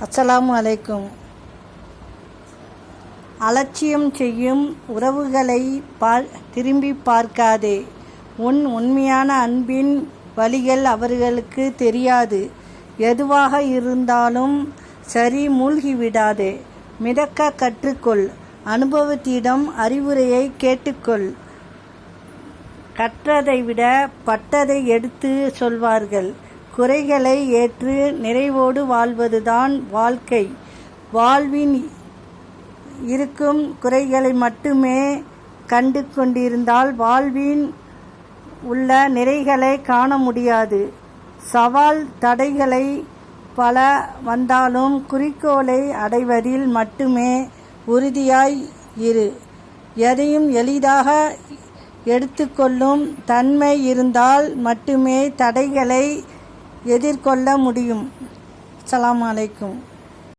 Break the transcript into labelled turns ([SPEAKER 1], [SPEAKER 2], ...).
[SPEAKER 1] அஸ்ஸலாமு அலைக்கும். அலட்சியம் செய்யும் உறவுகளை பா திரும்பி பார்க்காதே. உன் உண்மையான அன்பின் வழிகள் அவர்களுக்கு தெரியாது. எதுவாக இருந்தாலும் சரி மூழ்கிவிடாதே. மிதக்க கற்றுக்கொள். அனுபவத்திடம் அறிவுரையை கேட்டுக்கொள். கற்றதை விட பட்டதை எடுத்து சொல்வார்கள். குறைகளை ஏற்று நிறைவோடு வாழ்வதுதான் வாழ்க்கை. வாழ்வின் இருக்கும் குறைகளை மட்டுமே கண்டு கொண்டிருந்தால் வாழ்வின் உள்ள நிறைகளை காண முடியாது. சவால் தடைகளை பல வந்தாலும் குறிக்கோளை அடைவதில் மட்டுமே உறுதியாய் இரு. எதையும் எளிதாக எடுத்துக்கொள்ளும் தன்மை இருந்தால் மட்டுமே தடைகளை எதிர்கொள்ள முடியும். அஸ்ஸலாமு அலைக்கும்.